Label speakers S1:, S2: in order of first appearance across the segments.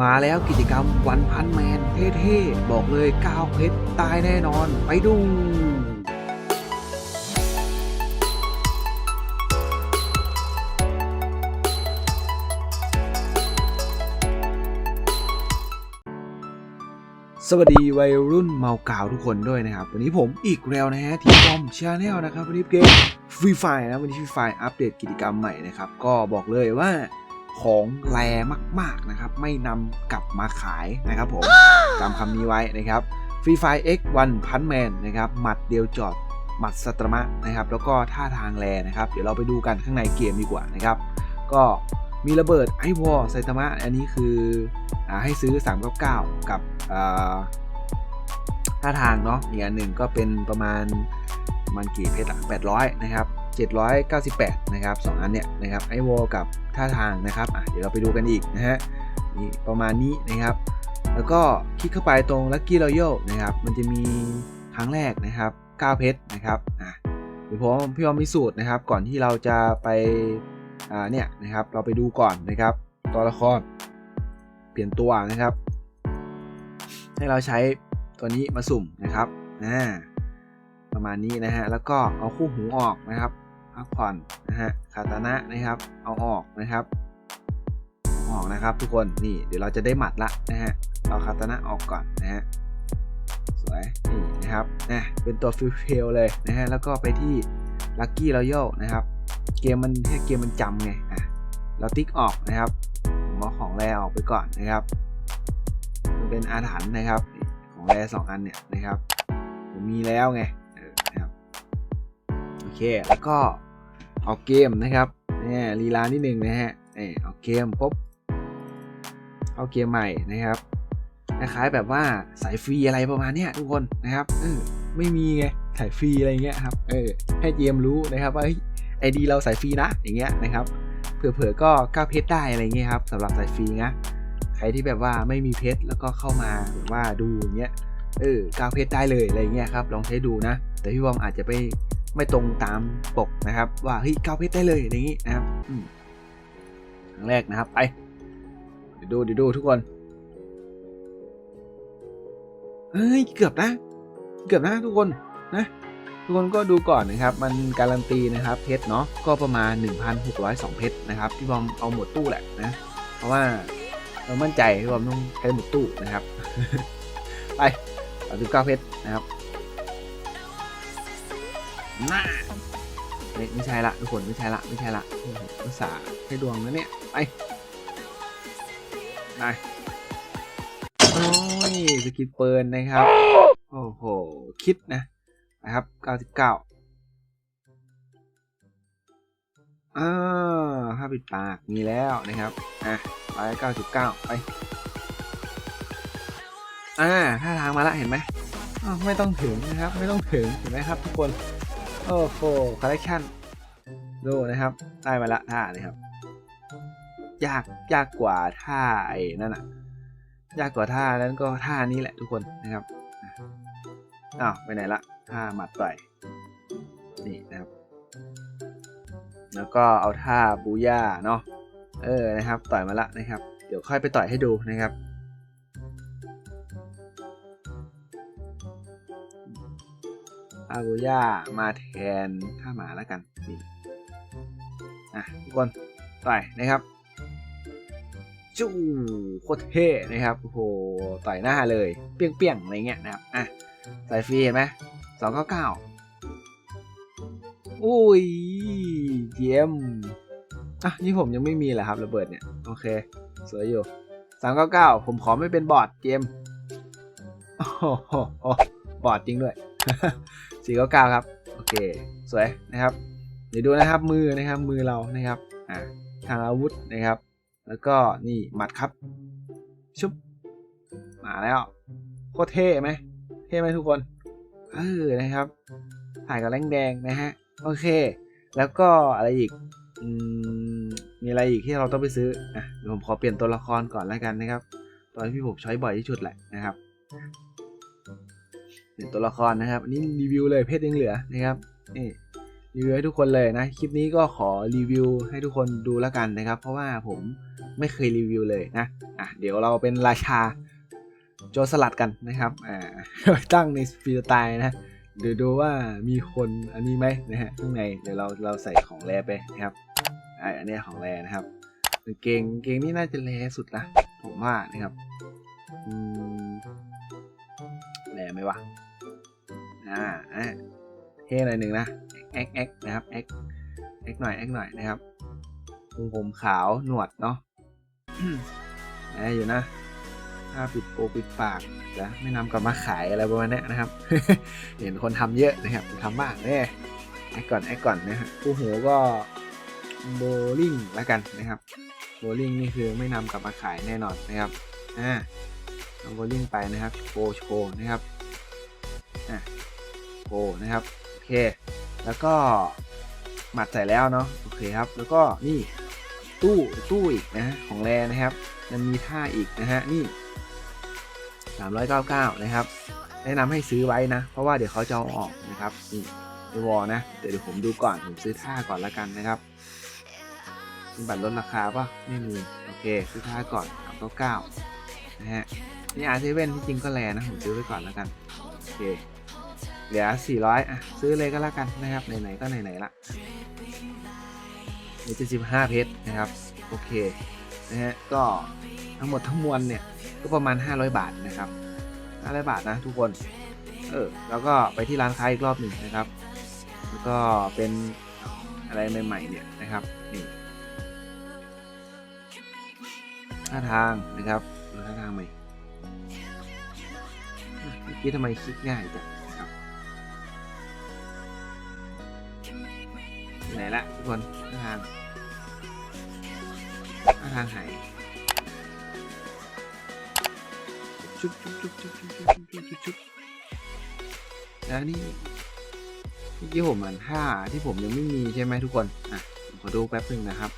S1: มาแล้วกิจกรรมวันพันแมนเท่ๆ บอกเลยก้าวเพชรตายแน่นอน ไปดูสวัสดีวัยรุ่นเมากาวทุกคนด้วยนะครับ วันนี้ผมอีกแล้วนะฮะ ที่บอมชาแนลนะครับ วันนี้เกมฟรีไฟนะ วันนี้ฟรีไฟอัปเดตกิจกรรมใหม่นะครับ ก็บอกเลยว่า ของแรมากๆนะครับ ไม่นำกลับมาขายนะครับผมจำคำนี้ไว้นะครับฟรีไฟ X1 พันแมนนะครับหมัดเดียวจอดหมัดสตรมะนะครับ แล้วก็ท่าทางแลนะครับ เดี๋ยวเราไปดูกันข้างในเกมดีกว่านะครับ ก็มีระเบิดไอวอลไซตามะอันนี้คืออให้ซื้อ399กับอ่าท่าทางเนาะอีกอันหนึ่งก็เป็นประมาณมันกี่เพชรอะ800 นะครับ 798 นะครับสองอันเนี่ยนะครับไอวอลกับท่าทางนะครับเดี๋ยวเราไปดูกันอีกนะฮะนี่ประมาณนี้นะครับ แล้วก็คลิกเข้าไปตรง Lucky Royal นะครับมันจะมีครั้งแรกนะครับ9เพชรนะครับอะเดี๋ยวผมพี่วอมมีสูตรนะครับ ก่อนที่เราจะไปอ่าเนี่ยนะครับเราไปดูก่อนนะครับตัวละครเปลี่ยนตัวนะครับ ให้เราใช้ตัวนี้มาสุ่มนะครับอ่าประมาณนี้นะฮะแล้วก็เอาคู่หูออกนะครับ พักผ่อนนะฮะคาตานะนะครับ เอาออกนะครับออกนะครับ ทุกคนนี่เดี๋ยวเราจะได้หมัดละนะฮะเอาคาตานะออกก่อนนะฮะสวยนี่นะครับนะเป็นตัวฟิลเทลเลยนะฮะแล้วก็ไปที่ลั c กี้รอยัลนะครับเกมมันแค่เกมมันจำไงอะเราติ๊กออกนะครับผมเอาของแรออกไปก่อนนะครับมันเป็นอาถรรพ์นะครับของแรสองอันเนี่ยนะครับผมมีแล้วไง เค แล้วก็เอาเกมนะครับเนี่ยลีลานิดนึงนะฮะนี่เอาเกมปุ๊บเข้าเกมใหม่นะครับคล้ายแบบว่าสายฟรีอะไรประมาณเนี้ยทุกคนนะครับเออไม่มีไงสายฟรีอะไรเงี้ยครับเออให้เจมรู้นะครับว่าไอดีเราสายฟรีนะอย่างเงี้ยนะครับเผื่อๆก็ก้าเพชรได้อะไรเงี้ยครับสำหรับสายฟรีนะใครที่แบบว่าไม่มีเพชรแล้วก็เข้ามาแบบว่าดูอย่างเงี้ยเออก้าเพชรได้เลยอะไรเงี้ยครับลองใช้ดูนะ แต่พี่วอมอาจจะไป ไม่ตรงตามปกนะครับ ว่าเฮ้ยเก้าเพชรได้เลยอย่างงี้นะครับครั้งแรกนะครับไปเดี๋ยวดูเดี๋ยวดูทุกคนเฮ้ยเกือบนะ เกือบนะทุกคนนะทุกคนก็ดูก่อนนะครับ มันการันตีนะครับเพชรเนาะก็ประมาณ 1,602 เพชรนะครับพี่บอมเอาหมดตู้แหละนะ เพราะว่าเรามั่นใจพี่บอมต้องใช้หมดตู้นะครับ ไป39เพชรนะครับ น่าไม่ไม่ใช่ละทุกคนไม่ใช่ละไม่ใช่ละโอ้โหอุตส่าให้ดวงนะเนี่ยไปไปโอ้ยสกินเปิร์นนะครับโอ้โหคิดนะนะครับ 99อ่าผ้าปิดปากมีแล้วนะครับ อะไป99ไป อ่าท่าทางมาแล้วเห็นไหมไม่ต้องถึงนะครับ ไม่ต้องถึงเห็นไหมครับทุกคน โอ้โหคอลเลคชันดูนะครับได้มาละท่านะครับ ยากยากกว่าท่าไอ้นั่นอะยากกว่าท่านั้นก็ท่านี้แหละทุกคนนะครับอ้าวไปไหนละท่าหมัดต่อยนี่นะครับ แล้วก็เอาท่าบูย่าเนาะเออนะครับ ต่อยมาละนะครับ เดี๋ยวค่อยไปต่อยให้ดูนะครับ ท่าบูย่ามาแทนท่าหมาแล้วกันนี่อะทุกคนต่อยนะครับจู้โคตรเท่นะครับโอ้โหต่อยหน้าเลยเปี้ยงๆอะไรเงี้ยนะครับอะสายฟรีเห็นไหมสองเก้าเก้าอุ้ยเยี่ยมอะนี่ผมยังไม่มีเหรอครับระเบิดเนี่ยโอเคสวยอยู่สามเก้าเก้าผมขอไม่เป็นบอดเกมโอ้โหบอดจริงด้วย สี่เก้าเก้าครับ โอเค สวยนะครับ เดี๋ยวดูนะครับมือนะครับมือเรานะครับ อะทางอาวุธนะครับ แล้วก็นี่หมัดครับ ชุบ มาแล้ว โคตรเท่ไหม เท่ไหมทุกคน เออ นะครับ ถ่ายกับแรงแดงนะฮะ โอเค แล้วก็อะไรอีก อืม มีอะไรอีกที่เราต้องไปซื้อ อะผมขอเปลี่ยนตัวละครก่อนแล้วกันนะครับ ตอนที่ผมใช้บ่อยที่สุดแหละนะครับ เปลี่ยนตัวละครนะครับอันนี้รีวิวเลยเพศยังเหลือนะครับนี่รีวิวให้ทุกคนเลยนะคลิปนี้ก็ขอรีวิวให้ทุกคนดูแล้วกันนะครับ เพราะว่าผมไม่เคยรีวิวเลยนะอะเดี๋ยวเราเป็นราชาโจรสลัดกันนะครับอ่าตั้งในฟรีสไตล์นะเดี๋ยวดูว่ามีคนอันนี้ไหมนะฮะข้างในเดี๋ยวเราเราใส่ของแรไปนะครับอ่าอันเนี้ยของแรนะครับเกงกางเกงนี่น่าจะแรสุดนะผมว่านะครับอืมแรไหมวะ อ่าเท่หน่อยหนึ่งนะแอ็กแอ็กนะครับแอ็กแอ็กหน่อยแอ็กหน่อยนะครับทรงผมขาวหนวดเนาะแอบอยู่นะถ้าปิดโปปิดปากจะไม่นำกลับมาขายอะไรประมาณนี้นะครับ เห็นคนทำเยอะนะครับทำบ้างเนี่ยแอคก่อนแอคก่อนนะฮะคู่หูก็โบลิ่งแล้วกันนะครับโบลิ่งนี่คือไม่นำกลับมาขายแน่นอนนะครับอ่าเอาโบลิ่งไปนะครับโปโชว์นะครับอะ โปนะครับโอเค แล้วก็หมัดใส่แล้วเนาะโอเคครับ แล้วก็นี่ตู้ตู้อีกนะของแรนะครับมันมีท่าอีกนะฮะนี่ 399 นะครับ แนะนำให้ซื้อไว้นะ เพราะว่าเดี๋ยวเขาจะเอาออกนะครับนี่ไอวอลนะเดี๋ยวเดี๋ยวผมดูก่อนผมซื้อท่าก่อนละกันนะครับมีบัตรลดราคาปะไม่มีโอเค ซื้อท่าก่อน399นะฮะนี่อาร์เซเว่นที่จริงก็แลนะผมซื้อไว้ก่อนละกันโอเค เหลือ 400 อะ ซื้อเลยก็แล้วกันนะครับ ไหน ๆ ก็ไหน ๆ ละเหลือ75 เพชรนะครับ โอเค นะฮะ ก็ทั้งหมดทั้งมวลเนี่ย ก็ประมาณ 500 บาทนะครับ 500 บาทนะทุกคน เออ แล้วก็ไปที่ร้านค้าอีกรอบหนึ่งนะครับ แล้วก็เป็นอะไรใหม่ ๆ เนี่ยนะครับนี่ท่าทางนะครับท่าทางใหม่อะเมื่อกี้ทำไมคลิกง่ายจัง ไหนละทุกคนทางทางหายชุบชุบชุบชุบชุบชุบชุบชุบชุบชุบแล้วนี่เมื่อกี้ผมอ่านท่าที่ผมยังไม่มีใช่ไหมทุกคนอะผมขอดูแป๊บหนึ่งนะครับ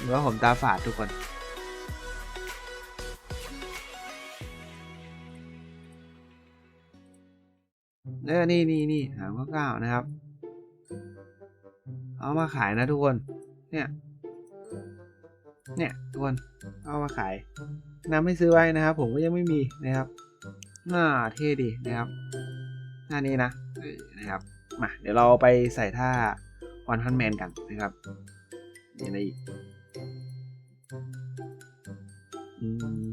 S1: หรือว่าผมตาฝาดทุกคน เออนี่นี่นี่สามเก้านะครับ เอามาขายนะทุกคน เนี่ย เนี่ยทุกคน เอามาขายน้ำให้ซื้อไว้นะครับ ผมก็ยังไม่มีนะครับน่าเท่ดีนะครับหน้านี้นะนะครับ มา เดี๋ยวเราไปใส่ท่าวันพันแมนกันนะครับนี่อะไรอีกอืม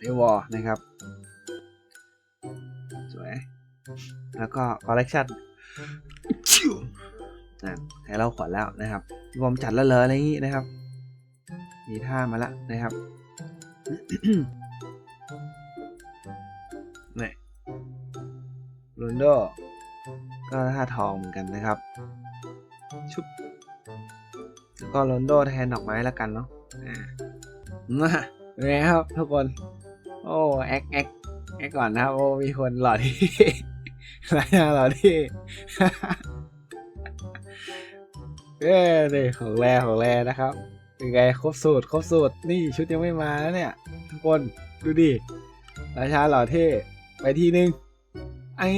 S1: เอวอนะครับ แล้วก็คอลเลกชันนะให้เราขวัญแล้วนะครับผมจัดแล้วเลยอะไรอย่างนี้นะครับ มีท่ามาแล้วนะครับนี่โรนโดก็ท่าทองเหมือนกันนะครับ ชุบแล้วก็โรนโดแทนดอกไม้แล้วกันเนาะอ่ามาเป็นไงครับทุกคน โอ้แอคแอคแอคก่อนนะครับ โอ้มีคนหล่อที่ รายงานหล่อที่เอ้นี่ของแรของแรนะครับเป็นไงครบสูตรครบสูตรนี่ชุดยังไม่มาแล้วเนี่ย ทุกคนดูดิราชาหล่อเท่ไปทีนึงไอ้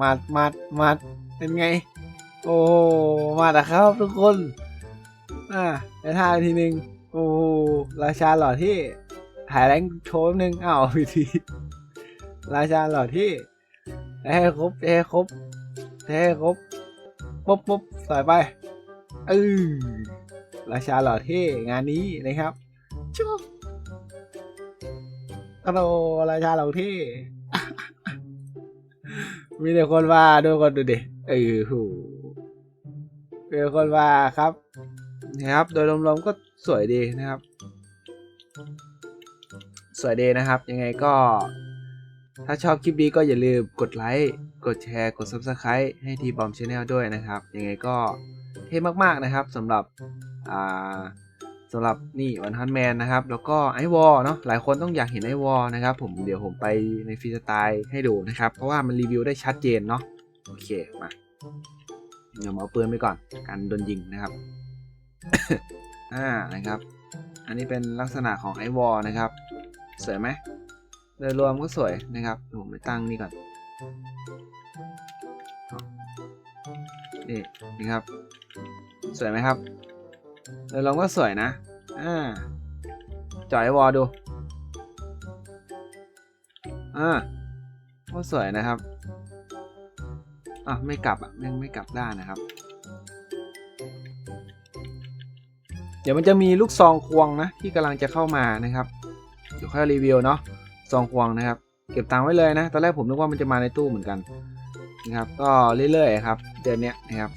S1: มัดมัดมัดเป็นไง โอ้มาแล้วครับทุกคนอ่าไปท่าทีนึงโอ้ราชาหล่อเท่ถ่ายแรงโชว์นึงอ้าวพิธีราชาหล่อเท่ ให้ครบให้ครบให้ครบปุ๊บปุ๊บใส่ไปเออราชาหล่อเท่งานนี้นะครับชุบกระโดราชาหล่อเท่มีแต่คนว่าดูคนดูดิเออหูมีแต่คนว่าครับนะครับ โดยรวมๆก็สวยดีนะครับ สวยดีนะครับ ยังไงก็ ถ้าชอบคลิปนี้ก็อย่าลืมกดไลค์ กดแชร์ กด Subscribe ให้ทีบอมชาแนลด้วยนะครับ ยังไงก็เท่มากๆนะครับสำหรับอ่าสำหรับนี่วันฮันแมนนะครับ แล้วก็ไอวอลเนาะหลายคนต้องอยากเห็นไอวอลนะครับ ผมเดี๋ยวผมไปในฟรีสไตล์ให้ดูนะครับ เพราะว่ามันรีวิวได้ชัดเจนเนาะโอเคมาเดี๋ยวผมเอาปืนไปก่อนการโดนยิงนะครับอ่านะครับ อันนี้เป็นลักษณะของไอวอลนะครับ สวยไหม ดยรวมก็สวยนะครับผมไปตั้งนี่ก่อนนี่นี่ครับ สวยไหมครับโดยรวมก็สวยนะอ่าจ่อยวอลดูอ่าก็สวยนะครับอะไม่กลับอะไม่ไม่กลับด้านนะครับ เดี๋ยวมันจะมีลูกซองควงนะที่กำลังจะเข้ามานะครับเดี๋ยวค่อยรีวิวเนาะ ซองควงนะครับ เก็บตังค์ไว้เลยนะ ตอนแรกผมนึกว่ามันจะมาในตู้เหมือนกันนะครับ ก็เรื่อยๆครับ เดือนนี้นะครับ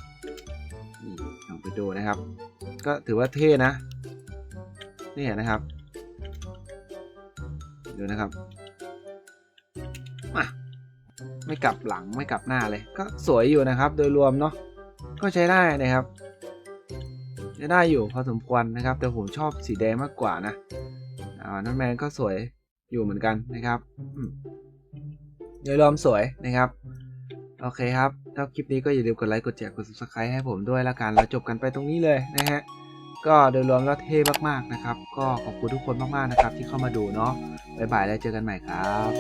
S1: นี่ลองไปดูนะครับ ก็ถือว่าเท่นะ นี่นะครับ ดูนะครับอะไม่กลับหลังไม่กลับหน้าเลย ก็สวยอยู่นะครับ โดยรวมเนาะ ก็ใช้ได้นะครับใช้ได้อยู่พอสมควรนะครับ แต่ผมชอบสีแดงมากกว่านะอ่านั่นแมนก็สวย อยู่เหมือนกันนะครับโดยรวมสวยนะครับ โอเคครับ ถ้าคลิปนี้ก็อย่าลืมกดไลค์ กดแชร์ กด subscribe ให้ผมด้วยแล้วกันเราจบกันไปตรงนี้เลยนะฮะ ก็โดยรวมแล้วเท่มากๆนะครับ ก็ขอบคุณทุกคนมากๆนะครับ ที่เข้ามาดูเนาะบ๊ายบายแล้วเจอกันใหม่ครับ